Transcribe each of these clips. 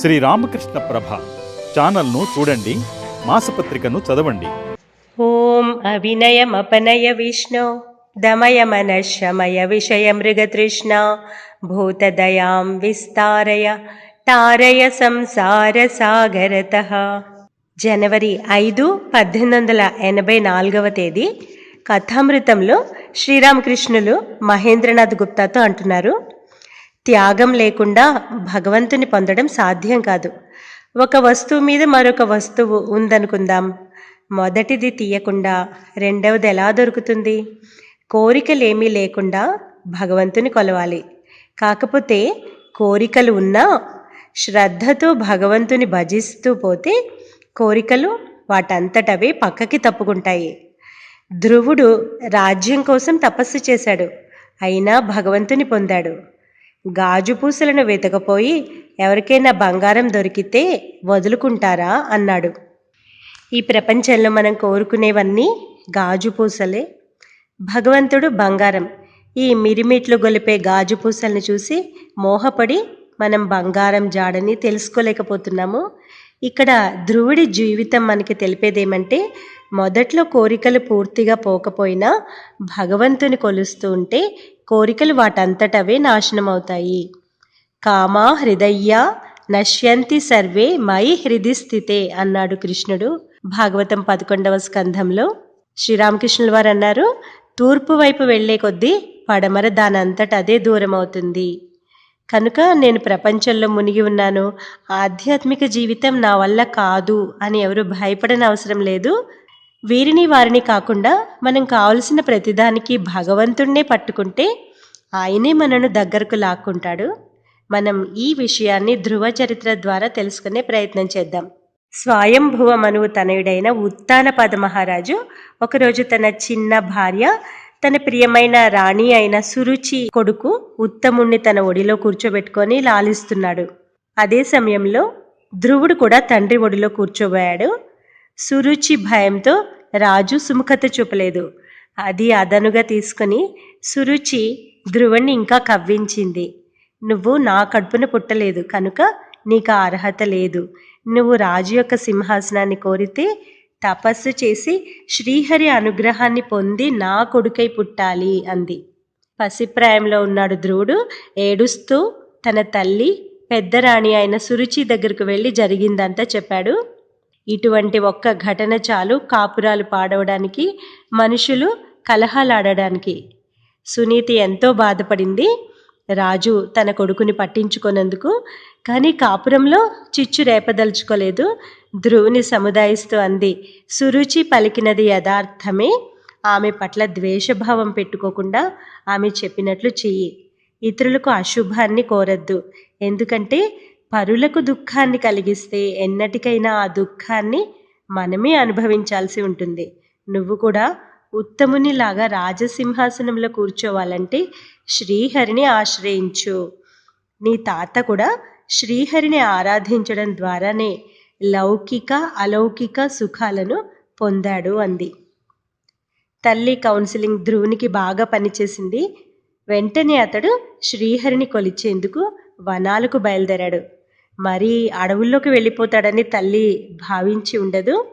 శ్రీ రామకృష్ణ ప్రభ ఛానల్ను చూడండి మాసపత్రికను చదవండి. ఓం అవినయమపనయ విష్ణు దమయ మనశమయ విషయ మృగతృష్ణ భూతదయాం విస్తారయ తారయ సంసార సాగరత. జనవరి ఐదు పద్దెనిమిది వందల ఎనభై నాలుగవ తేదీ కథామృతంలో శ్రీరామకృష్ణులు మహేంద్రనాథ్ గుప్తాతో అంటున్నారు. త్యాగం లేకుండా భగవంతుని పొందడం సాధ్యం కాదు. ఒక వస్తువు మీద మరొక వస్తువు ఉందనుకుందాం. మొదటిది తీయకుండా రెండవది ఎలా దొరుకుతుంది? కోరికలేమీ లేకుండా భగవంతుని కొలవాలి. కాకపోతే కోరికలు ఉన్నా శ్రద్ధతో భగవంతుని భజిస్తూ పోతే కోరికలు వాటంతటవే పక్కకి తప్పుకుంటాయి. ధ్రువుడు రాజ్యం కోసం తపస్సు చేశాడు. అయినా భగవంతుని పొందాడు. గాజు పూసలను వెతకపోయి ఎవరికైనా బంగారం దొరికితే వదులుకుంటారా అన్నాడు. ఈ ప్రపంచంలో మనం కోరుకునేవన్నీ గాజు పూసలే. భగవంతుడు బంగారం. ఈ మిరిమిట్లు గొలిపే గాజు పూసలను చూసి మోహపడి మనం బంగారం జాడని తెలుసుకోలేకపోతున్నాము. ఇక్కడ ధ్రువుడి జీవితం మనకి తెలిపేదేమంటే మొదట్లో కోరికలు పూర్తిగా పోకపోయినా భగవంతుని కొలుస్తూ ఉంటే కోరికలు వాటంతటవే నాశనం అవుతాయి కామా హృదయ్య నశ్యంతి సర్వే మై హృది స్థితే అన్నాడు కృష్ణుడు. భాగవతం పదకొండవ స్కంధంలో శ్రీరామకృష్ణుల వారు అన్నారు తూర్పు వైపు వెళ్ళే కొద్దీ పడమర దానంతట అదే దూరం అవుతుంది కనుక నేను ప్రపంచంలో మునిగి ఉన్నాను. ఆధ్యాత్మిక జీవితం నా వల్ల కాదు అని ఎవరు భయపడని అవసరం లేదు. వీరిని వారిని కాకుండా మనం కావలసిన ప్రతిదానికి భగవంతుణ్ణే పట్టుకుంటే ఆయనే మనను దగ్గరకు లాక్కుంటాడు. మనం ఈ విషయాన్ని ధ్రువ చరిత్ర ద్వారా తెలుసుకునే ప్రయత్నం చేద్దాం. స్వయంభువ మనువు తనయుడైన ఉత్తానపద మహారాజు ఒకరోజు తన చిన్న భార్య తన ప్రియమైన రాణి అయిన సురుచి కొడుకు ఉత్తముణ్ణి తన ఒడిలో కూర్చోబెట్టుకొని లాలిస్తున్నాడు. అదే సమయంలో ధ్రువుడు కూడా తండ్రి ఒడిలో కూర్చోబోయాడు. సురుచి భయంతో రాజు సుముఖత చూపలేదు. అది అదనుగా తీసుకుని సురుచి ధ్రువుణ్ణి ఇంకా కవ్వించింది. నువ్వు నా కడుపున పుట్టలేదు కనుక నీకు అర్హత లేదు. నువ్వు రాజు యొక్క సింహాసనాన్ని కోరితే తపస్సు చేసి శ్రీహరి అనుగ్రహాన్ని పొంది నా కొడుకై పుట్టాలి అంది. పసిప్రాయంలో ఉన్నాడు ధ్రువుడు ఏడుస్తూ తన తల్లి పెద్ద రాణి అయిన సురుచి దగ్గరకు వెళ్ళి జరిగిందంతా చెప్పాడు. ఇటువంటి ఒక్క ఘటన చాలు కాపురాలు పాడవడానికి మనుషులు కలహాలాడడానికి. సునీతి ఎంతో బాధపడింది. రాజు తన కొడుకుని పట్టించుకున్నందుకు కానీ కాపురంలో చిచ్చు రేపదలుచుకోలేదు. ధ్రువుని సముదాయిస్తూ అంది. సురుచి పలికినది యథార్థమే. ఆమె పట్ల ద్వేషభావం పెట్టుకోకుండా ఆమె చెప్పినట్లు చెయ్యి. ఇతరులకు అశుభాన్ని కోరద్దు. ఎందుకంటే పరులకు దుఃఖాన్ని కలిగిస్తే ఎన్నటికైనా ఆ దుఃఖాన్ని మనమే అనుభవించాల్సి ఉంటుంది. నువ్వు కూడా ఉత్తమునిలాగా రాజసింహాసనంలో కూర్చోవాలంటే శ్రీహరిని ఆశ్రయించు. నీ తాత కూడా శ్రీహరిని ఆరాధించడం ద్వారానే లౌకిక అలౌకిక సుఖాలను పొందాడు అంది. తల్లి కౌన్సిలింగ్ ధ్రువునికి బాగా పనిచేసింది. వెంటనే అతడు శ్రీహరిని కొలిచేందుకు వనాలకు బయలుదేరాడు. మరి అడవుల్లోకి వెళ్ళిపోతాడని తల్లి భావించి ఉండదు.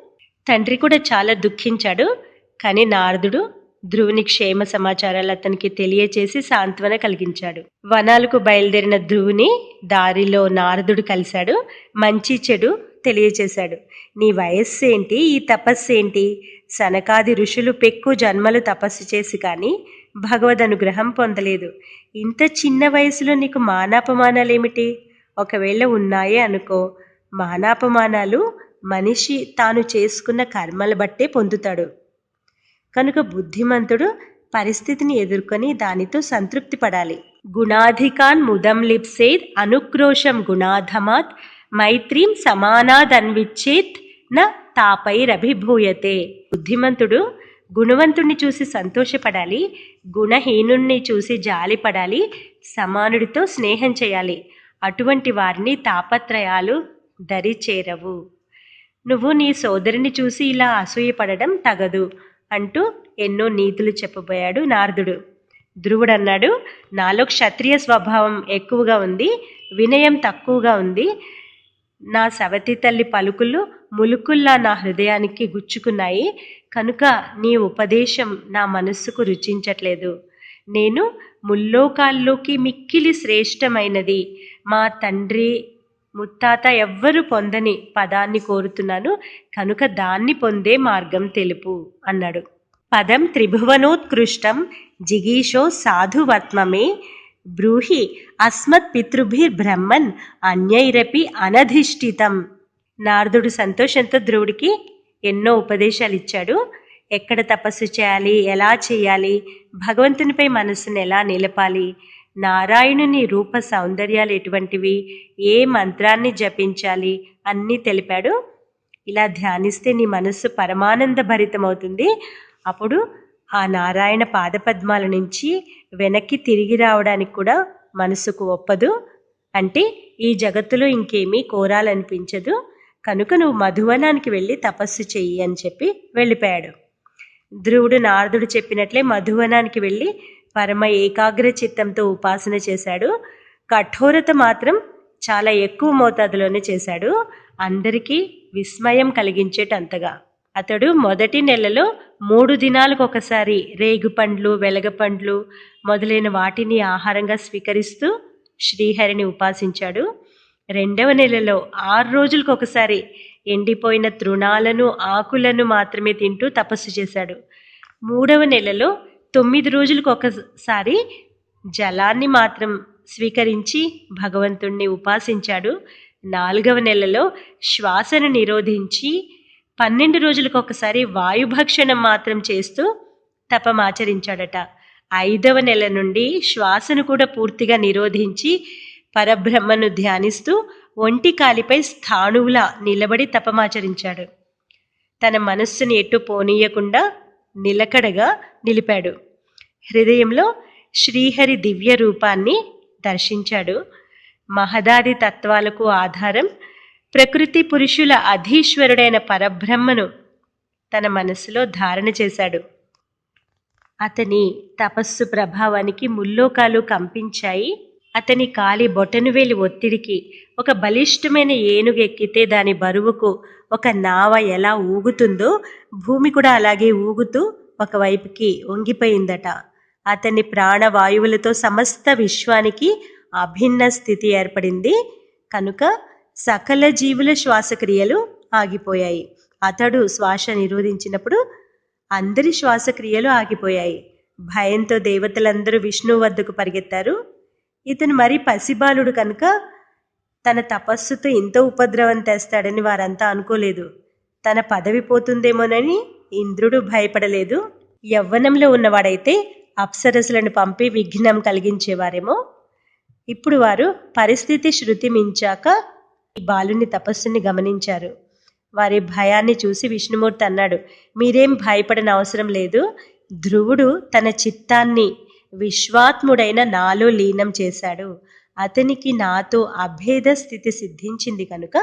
తండ్రి కూడా చాలా దుఃఖించాడు. కానీ నారదుడు ధ్రువుని క్షేమ సమాచారాలు అతనికి తెలియచేసి సాంత్వన కలిగించాడు. వనాలకు బయలుదేరిన ధ్రువుని దారిలో నారదుడు కలిశాడు. మంచి చెడు తెలియచేశాడు. నీ వయస్సు ఏంటి? ఈ తపస్సు ఏంటి? సనకాది ఋషులు పెక్కు జన్మలు తపస్సు చేసి కానీ భగవద్ అనుగ్రహం పొందలేదు. ఇంత చిన్న వయసులో నీకు మానాపమానాలేమిటి? ఒకవేళ ఉన్నాయే అనుకో. మానాపమానాలు మనిషి తాను చేసుకున్న కర్మల బట్టే పొందుతాడు. కనుక బుద్ధిమంతుడు పరిస్థితిని ఎదుర్కొని దానితో సంతృప్తి పడాలి. గుణాధికాన్ ముదం లిప్సేద్ అనుక్రోషం గుణాధమాత్ మైత్రీం సమానాదన్విచ్చేత్ న తాపైరభిభూయతే. బుద్ధిమంతుడు గుణవంతుణ్ణి చూసి సంతోషపడాలి గుణహీనుణ్ణి చూసి జాలిపడాలి సమానుడితో స్నేహం చేయాలి. అటువంటి వారిని తాపత్రయాలు దరి చేరవు నువ్వు నీ సోదరిని చూసి ఇలా అసూయపడడం తగదు అంటూ ఎన్నో నీతులు చెప్పబోయాడు నారదుడు. ధ్రువుడన్నాడు నాలో క్షత్రియ స్వభావం ఎక్కువగా ఉంది వినయం తక్కువగా ఉంది. నా సవతి తల్లి పలుకులు ములుకుల్లా నా హృదయానికి గుచ్చుకున్నాయి. కనుక నీ ఉపదేశం నా మనస్సుకు రుచించట్లేదు. నేను ముల్లోకాల్లోకి మిక్కిలి శ్రేష్టమైనది. మా తండ్రి ముత్తాత ఎవ్వరు పొందని పదాన్ని కోరుతున్నాను. కనుక దాన్ని పొందే మార్గం తెలుపు అన్నాడు. పదం త్రిభువనోత్కృష్టం జిగీషో సాధువత్మమే. బ్రూహి అస్మత్ పితృభిర్బ్రహ్మన్ అన్యైరపి అనధిష్ఠితం. నారదుడు సంతోషంతో ధ్రువుడికి ఎన్నో ఉపదేశాలు ఇచ్చాడు ఎక్కడ తపస్సు చేయాలి? ఎలా చేయాలి? భగవంతునిపై మనస్సును ఎలా నిలపాలి? నారాయణుని రూప సౌందర్యాలు ఎటువంటివి? ఏ మంత్రాన్ని జపించాలి? అన్నీ తెలిపాడు. ఇలా ధ్యానిస్తే నీ మనస్సు పరమానంద భరితమవుతుంది అప్పుడు ఆ నారాయణ పాదపద్మాల నుంచి వెనక్కి తిరిగి రావడానికి కూడా మనసుకు ఒప్పదు. అంటే ఈ జగత్తులో ఇంకేమీ కోరాలనిపించదు. కనుక నువ్వు మధువనానికి వెళ్ళి తపస్సు చెయ్యి అని చెప్పి వెళ్ళిపోయాడు. ధ్రువుడు నారదుడు చెప్పినట్లే మధువనానికి వెళ్ళి పరమ ఏకాగ్ర చిత్తంతో ఉపాసన చేశాడు. కఠోరత మాత్రం చాలా ఎక్కువ మోతాదులోనే చేశాడు. అందరికీ విస్మయం కలిగించేటంతగా. అతడు మొదటి నెలలో మూడు దినాలకు ఒకసారి రేగుపండ్లు వెలగపండ్లు మొదలైన వాటిని ఆహారంగా స్వీకరిస్తూ శ్రీహరిని ఉపాసించాడు. రెండవ నెలలో ఆరు రోజులకు ఒకసారి ఎండిపోయిన తృణాలను ఆకులను మాత్రమే తింటూ తపస్సు చేశాడు. మూడవ నెలలో తొమ్మిది రోజులకు ఒకసారి జలాన్ని మాత్రం స్వీకరించి భగవంతుణ్ణి ఉపాసించాడు. నాలుగవ నెలలో శ్వాసను నిరోధించి పన్నెండు రోజులకు ఒకసారి వాయుభక్షణం మాత్రం చేస్తూ తపమాచరించాడట ఐదవ నెల నుండి శ్వాసను కూడా పూర్తిగా నిరోధించి పరబ్రహ్మను ధ్యానిస్తూ ఒంటి కాలిపై స్థాణువులా నిలబడి తపమాచరించాడు. తన మనస్సుని ఎటు పోనీయకుండా నిలకడగా నిలిపాడు. హృదయంలో శ్రీహరి దివ్య రూపాన్ని దర్శించాడు. మహదాది తత్వాలకు ఆధారం ప్రకృతి పురుషుల అధీశ్వరుడైన పరబ్రహ్మను తన మనసులో ధారణ చేశాడు. అతని తపస్సు ప్రభావానికి ముల్లోకాలు కంపించాయి. అతని కాలి బొటనువేలి ఒత్తిడికి ఒక బలిష్టమైన ఏనుగు ఎక్కితే దాని బరువుకు ఒక నావ ఎలా ఊగుతుందో భూమి కూడా అలాగే ఊగుతూ ఒకవైపుకి వంగిపోయిందట. అతని ప్రాణవాయువులతో సమస్త విశ్వానికి అభిన్న స్థితి ఏర్పడింది. కనుక సకల జీవుల శ్వాసక్రియలు ఆగిపోయాయి. అతడు శ్వాస నిరోధించినప్పుడు అందరి శ్వాసక్రియలు ఆగిపోయాయి. భయంతో దేవతలందరూ విష్ణువు వద్దకు పరిగెత్తారు. ఇతను మరి పసిబాలుడు కనుక తన తపస్సుతో ఇంత ఉపద్రవం తెస్తాడని వారంతా అనుకోలేదు. తన పదవి పోతుందేమోనని ఇంద్రుడు భయపడలేదు. యవ్వనంలో ఉన్నవాడైతే అప్సరసులను పంపి విఘ్నం కలిగించేవారేమో. ఇప్పుడు వారు పరిస్థితి శృతి మించాక ఈ బాలుని తపస్సుని గమనించారు. వారి భయాన్ని చూసి విష్ణుమూర్తి అన్నాడు మీరేం భయపడని అవసరం లేదు. ధ్రువుడు తన చిత్తాన్ని విశ్వాత్ముడైన నాలో లీనం చేశాడు. అతనికి నాతో అభేద స్థితి సిద్ధించింది కనుక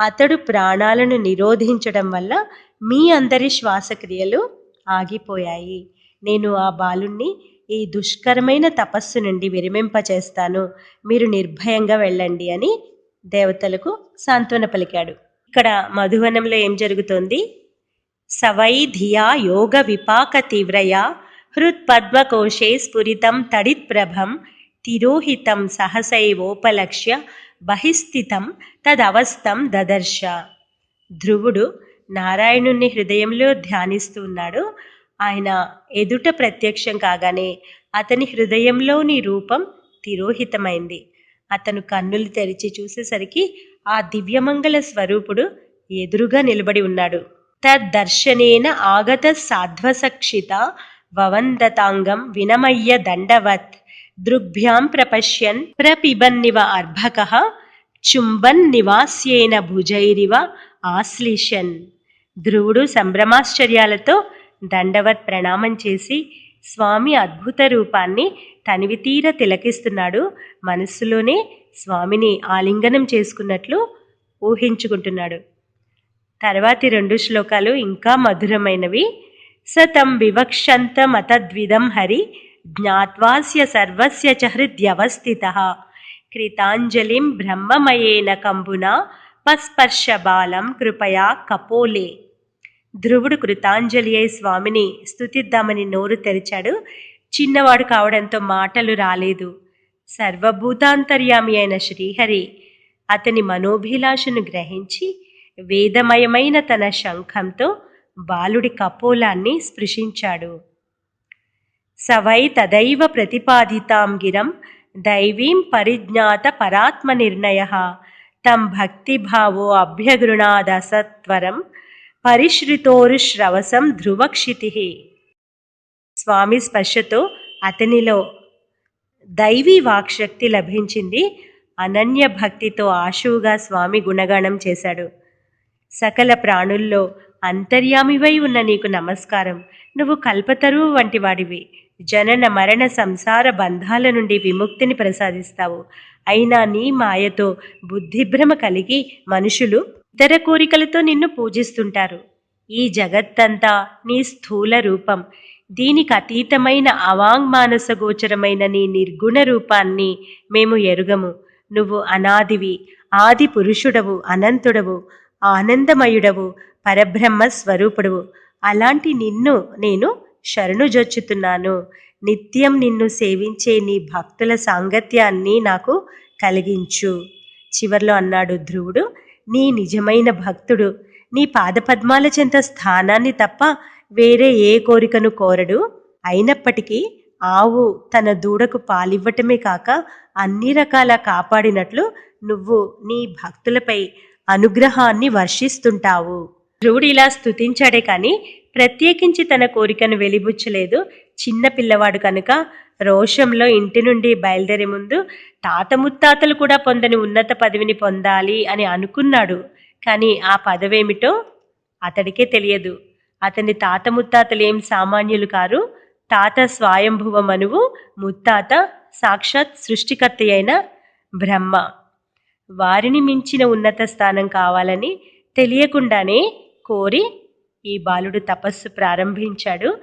అతడు ప్రాణాలను నిరోధించడం వల్ల మీ అందరి శ్వాసక్రియలు ఆగిపోయాయి. నేను ఆ బాలుణ్ణి ఈ దుష్కరమైన తపస్సు నుండి విరమింపచేస్తాను మీరు నిర్భయంగా వెళ్ళండి అని దేవతలకు సాంత్వన పలికాడు. ఇక్కడ మధువనంలో ఏం జరుగుతోంది? సవై ధియా యోగ విపాక తీవ్రయా హృత్పద్మకోశే స్ఫురితం తడిత్ప్రభం తిరోహితం సహసైవోపలక్ష్య బహిస్థితం తదవస్థం దదర్శ ధ్రువుడు నారాయణుణ్ణి హృదయంలో ధ్యానిస్తూ ఉన్నాడు ఆయన ఎదుట ప్రత్యక్షం కాగానే అతని హృదయంలోని రూపం తిరోహితమైంది. అతను కన్నులు తెరిచి చూసేసరికి ఆ దివ్యమంగళ స్వరూపుడు ఎదురుగా నిలబడి ఉన్నాడు. తద్దర్శనేన ఆగత సాధ్వసక్షిత వవందతాంగం వినమయ్య దండవత్. దృగ్భ్యాం ప్రపశ్యన్ ప్రపిబన్నివ అర్భక. చుంబన్ నివాస్యేన భుజైరివ ఆశ్లీషన్ ధ్రువుడు సంభ్రమాశ్చర్యాలతో దండవత్ ప్రణామం చేసి స్వామి అద్భుత రూపాన్ని తనివితీర తిలకిస్తున్నాడు. మనస్సులోనే స్వామిని ఆలింగనం చేసుకున్నట్లు ఊహించుకుంటున్నాడు. తర్వాతి రెండు శ్లోకాలు ఇంకా మధురమైనవి. సతం వివక్షంత మతద్విదం హరి జ్ఞాత్వాస్య సర్వస్య చ హృద్యవస్థిత కృతాంజలిం బ్రహ్మమయేన కంబునా పస్పర్శ బాలం కృపయా కపోలే ధ్రువుడు కృతాంజలి అయి స్వామిని స్తుతిద్దామని నోరు తెరిచాడు. చిన్నవాడు కావడంతో మాటలు రాలేదు. సర్వభూతాంతర్యామి అయిన శ్రీహరి అతని మనోభిలాషను గ్రహించి వేదమయమైన తన శంఖంతో బాలుడి కపోలాన్ని స్పృశించాడు. సవై తదైవ ప్రతిపాదితాం గిరం దైవీం పరిజ్ఞాత పరాత్మ నిర్ణయ. తం భక్తిభావో అభ్యగృణాదసత్వరం పరిశ్రితోరుశ్రవసం ధ్రువక్షితి. స్వామి స్పర్శతో అతనిలో దైవీ వాక్శక్తి లభించింది అనన్య భక్తితో ఆశువుగా స్వామి గుణగానం చేశాడు. సకల ప్రాణుల్లో అంతర్యామివై ఉన్న నీకు నమస్కారం. నువ్వు కల్పతరువు వంటి వాడివి. జనన మరణ సంసార బంధాల నుండి విముక్తిని ప్రసాదిస్తావు. అయినా నీ మాయతో బుద్ధిభ్రమ కలిగి మనుషులు ఇతర కోరికలతో నిన్ను పూజిస్తుంటారు. ఈ జగత్తంతా నీ స్థూల రూపం. దీనికి అతీతమైన అవాంగ్మానస గోచరమైన నీ నిర్గుణ రూపాన్ని మేము ఎరుగము. నువ్వు అనాదివి. ఆది పురుషుడవు అనంతుడవు. ఆనందమయుడవు పరబ్రహ్మ స్వరూపుడువు. అలాంటి నిన్ను నేను శరణుజొచ్చుతున్నాను. నిత్యం నిన్ను సేవించే నీ భక్తుల సాంగత్యాన్ని నాకు కలిగించు. చివర్లో అన్నాడు ధ్రువుడు నీ నిజమైన భక్తుడు. నీ పాదపద్మాల చెంత స్థానాన్ని తప్ప వేరే ఏ కోరికను కోరడు. అయినప్పటికీ ఆవు తన దూడకు పాలివ్వటమే కాక అన్ని రకాల కాపాడినట్లు నువ్వు నీ భక్తులపై అనుగ్రహాన్ని వర్షిస్తుంటావు. ధ్రువుడు ఇలా స్తుతించాడే కానీ ప్రత్యేకించి తన కోరికను వెలిబుచ్చలేదు. చిన్న పిల్లవాడు కనుక రోషంలో ఇంటి నుండి బయలుదేరే ముందు తాత ముత్తాతలు కూడా పొందని ఉన్నత పదవిని పొందాలి అని అనుకున్నాడు. కానీ ఆ పదవేమిటో అతడికే తెలియదు. అతని తాత ముత్తాతలు ఏం సామాన్యులు కారు? తాత స్వయంభువ మనువు ముత్తాత సాక్షాత్ సృష్టికర్త అయిన బ్రహ్మ. వారిని మించిన ఉన్నత స్థానం కావాలని తెలియకుండానే కోరి ఈ బాలుడు తపస్సు ప్రారంభించాడు.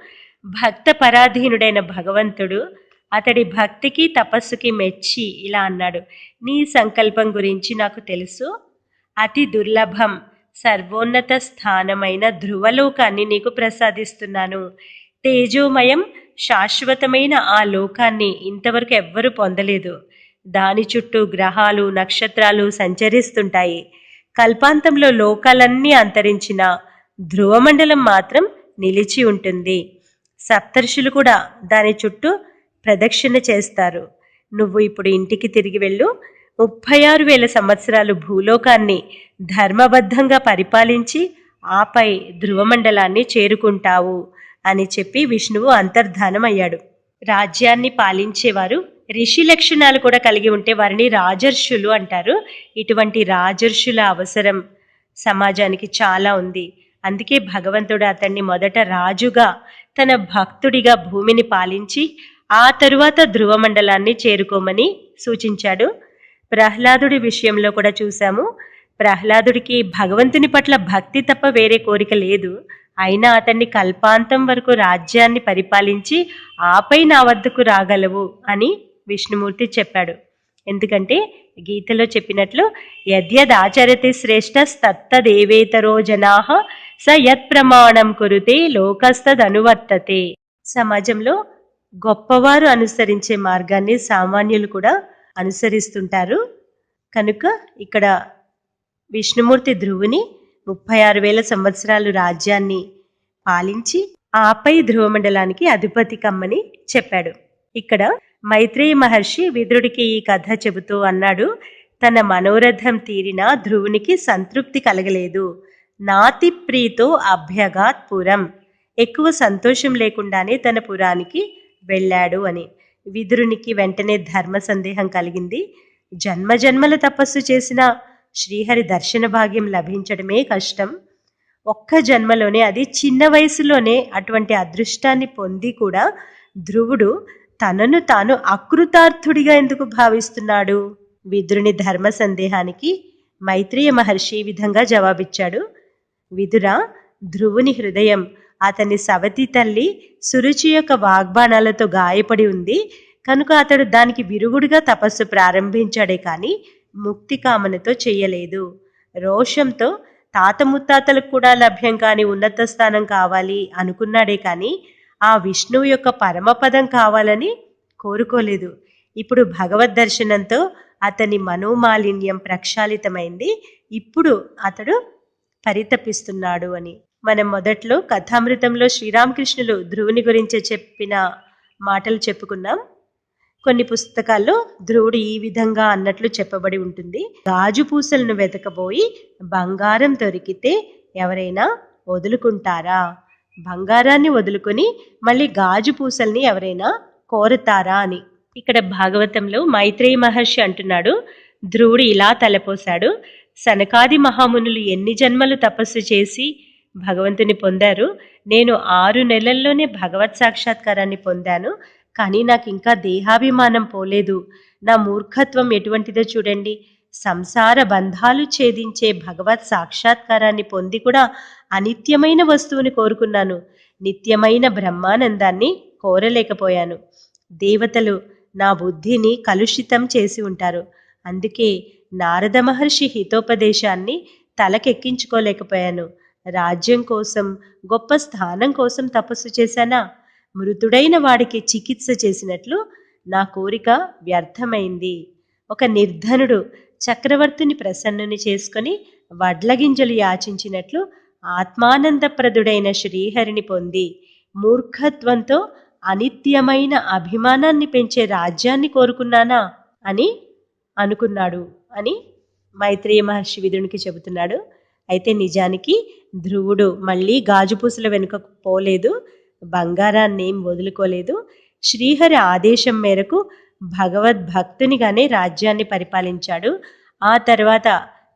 భక్త పరాధీనుడైన భగవంతుడు అతడి భక్తికి తపస్సుకి మెచ్చి ఇలా అన్నాడు. నీ సంకల్పం గురించి నాకు తెలుసు. అతి దుర్లభం సర్వోన్నత స్థానమైన ధ్రువలోకాన్ని నీకు ప్రసాదిస్తున్నాను. తేజోమయం శాశ్వతమైన ఆ లోకాన్ని ఇంతవరకు ఎవ్వరూ పొందలేదు. దాని చుట్టూ గ్రహాలు నక్షత్రాలు సంచరిస్తుంటాయి. కల్పాంతంలో లోకాలన్నీ అంతరించిన ధ్రువమండలం మాత్రం నిలిచి ఉంటుంది. సప్తర్షులు కూడా దాని చుట్టూ ప్రదక్షిణ చేస్తారు. నువ్వు ఇప్పుడు ఇంటికి తిరిగి వెళ్ళు. ముప్పై ఆరు వేల సంవత్సరాలు భూలోకాన్ని ధర్మబద్ధంగా పరిపాలించి ఆపై ధ్రువమండలాన్ని చేరుకుంటావు అని చెప్పి విష్ణువు అంతర్ధానమయ్యాడు. రాజ్యాన్ని పాలించేవారు రిషి లక్షణాలు కూడా కలిగి ఉంటే వారిని రాజర్షులు అంటారు. ఇటువంటి రాజర్షుల అవసరం సమాజానికి చాలా ఉంది. అందుకే భగవంతుడు అతన్ని మొదట రాజుగా తన భక్తుడిగా భూమిని పాలించి ఆ తరువాత ధ్రువమండలాన్ని చేరుకోమని సూచించాడు. ప్రహ్లాదుడి విషయంలో కూడా చూశాము. ప్రహ్లాదుడికి భగవంతుని పట్ల భక్తి తప్ప వేరే కోరిక లేదు. అయినా అతన్ని కల్పాంతం వరకు రాజ్యాన్ని పరిపాలించి ఆపై నా వద్దకు రాగలవు అని విష్ణుమూర్తి చెప్పాడు. ఎందుకంటే గీతలో చెప్పినట్లు యద్యదాచరతి శ్రేష్టస్తత్తదేవేతరో జనాహ స యత్ ప్రమాణం కురుతే లోకస్తదనువర్తతే సమాజంలో గొప్పవారు అనుసరించే మార్గాన్ని సామాన్యులు కూడా అనుసరిస్తుంటారు. కనుక ఇక్కడ విష్ణుమూర్తి ధ్రువుని ముప్పై ఆరు వేల సంవత్సరాలు రాజ్యాన్ని పాలించి ఆపై ధ్రువమండలానికి అధిపతి కమ్మని చెప్పాడు. ఇక్కడ మైత్రేయ మహర్షి విదురుడికి ఈ కథ చెబుతూ అన్నాడు తన మనోరథం తీరిన ధ్రువునికి సంతృప్తి కలగలేదు. నాతి ప్రీతో అభ్యగాత్ పురం. ఎక్కువ సంతోషం లేకుండానే తన పురానికి వెళ్ళాడు అని. విదురునికి వెంటనే ధర్మ సందేహం కలిగింది. జన్మ జన్మల తపస్సు చేసిన శ్రీహరి దర్శన భాగ్యం లభించడమే కష్టం. ఒక్క జన్మలోనే అది చిన్న వయసులోనే అటువంటి అదృష్టాన్ని పొంది కూడా ధ్రువుడు తనను తాను అకృతార్థుడిగా ఎందుకు భావిస్తున్నాడు? విదురుని ధర్మ సందేహానికి మైత్రేయ మహర్షి ఈ విధంగా జవాబిచ్చాడు. విదుర ధ్రువుని హృదయం అతని సవతి తల్లి సురుచి యొక్క వాగ్బాణాలతో గాయపడి ఉంది. కనుక అతడు దానికి విరుగుడుగా తపస్సు ప్రారంభించాడే కానీ ముక్తి కామనతో చెయ్యలేదు రోషంతో తాత ముత్తాతలకు కూడా లభ్యం కాని ఉన్నత స్థానం కావాలి అనుకున్నాడే కానీ ఆ విష్ణువు యొక్క పరమపదం కావాలని కోరుకోలేదు. ఇప్పుడు భగవద్ దర్శనంతో అతని మనోమాలిన్యం ప్రక్షాళితమైంది. ఇప్పుడు అతడు పరితపిస్తున్నాడు అని. మనం మొదట్లో కథామృతంలో శ్రీరామకృష్ణులు ధ్రువుని గురించి చెప్పిన మాటలు చెప్పుకున్నాం. కొన్ని పుస్తకాల్లో ధ్రువుడు ఈ విధంగా అన్నట్లు చెప్పబడి ఉంటుంది. గాజు పూసలను వెతకబోయి బంగారం దొరికితే ఎవరైనా వదులుకుంటారా? బంగారాన్ని వదులుకొని మళ్ళీ గాజు పూసల్ని ఎవరైనా కోరుతారా అని. ఇక్కడ భాగవతంలో మైత్రేయ మహర్షి అంటున్నాడు ధ్రువుడు ఇలా తలపోశాడు సనకాది మహామునులు ఎన్ని జన్మలు తపస్సు చేసి భగవంతుని పొందారు? నేను ఆరు నెలల్లోనే భగవత్ సాక్షాత్కారాన్ని పొందాను కానీ నాకు ఇంకా దేహాభిమానం పోలేదు. నా మూర్ఖత్వం ఎటువంటిదో చూడండి. సంసార బంధాలు ఛేదించే భగవత్ సాక్షాత్కారాన్ని పొంది కూడా అనిత్యమైన వస్తువుని కోరుకున్నాను. నిత్యమైన బ్రహ్మానందాన్ని కోరలేకపోయాను. దేవతలు నా బుద్ధిని కలుషితం చేసి ఉంటారు. అందుకే నారద మహర్షి హితోపదేశాన్ని తలకెక్కించుకోలేకపోయాను. రాజ్యం కోసం గొప్ప స్థానం కోసం తపస్సు చేశానా? మృతుడైన వాడికి చికిత్స చేసినట్లు నా కోరిక వ్యర్థమైంది. ఒక నిర్ధనుడు చక్రవర్తిని ప్రసన్నుని చేసుకొని వడ్లగింజలు యాచించినట్లు ఆత్మానందప్రదుడైన శ్రీహరిని పొంది మూర్ఖత్వంతో అనిత్యమైన అభిమానాన్ని పెంచే రాజ్యాన్ని కోరుకున్నానా అని అనుకున్నాడు అని మైత్రేయ మహర్షి విధునికి చెబుతున్నాడు. అయితే నిజానికి ధ్రువుడు మళ్ళీ గాజుపూసల వెనుక పోలేదు బంగారాన్ని ఏం వదులుకోలేదు. శ్రీహరి ఆదేశం మేరకు భగవద్భక్తునిగానే రాజ్యాన్ని పరిపాలించాడు. ఆ తర్వాత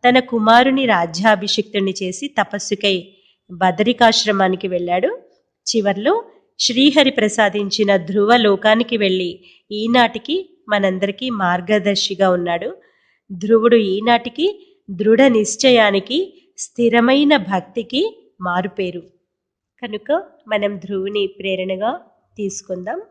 తన కుమారుని రాజ్యాభిషిక్తుని చేసి తపస్సుకై బదరికాశ్రమానికి వెళ్ళాడు. చివర్లో శ్రీహరి ప్రసాదించిన ధ్రువ లోకానికి వెళ్ళి ఈనాటికి మనందరికీ మార్గదర్శిగా ఉన్నాడు. ధ్రువుడు ఈనాటికి దృఢ నిశ్చయానికి స్థిరమైన భక్తికి మారుపేరు. కనుక మనం ధ్రువుని ప్రేరణగా తీసుకుందాం.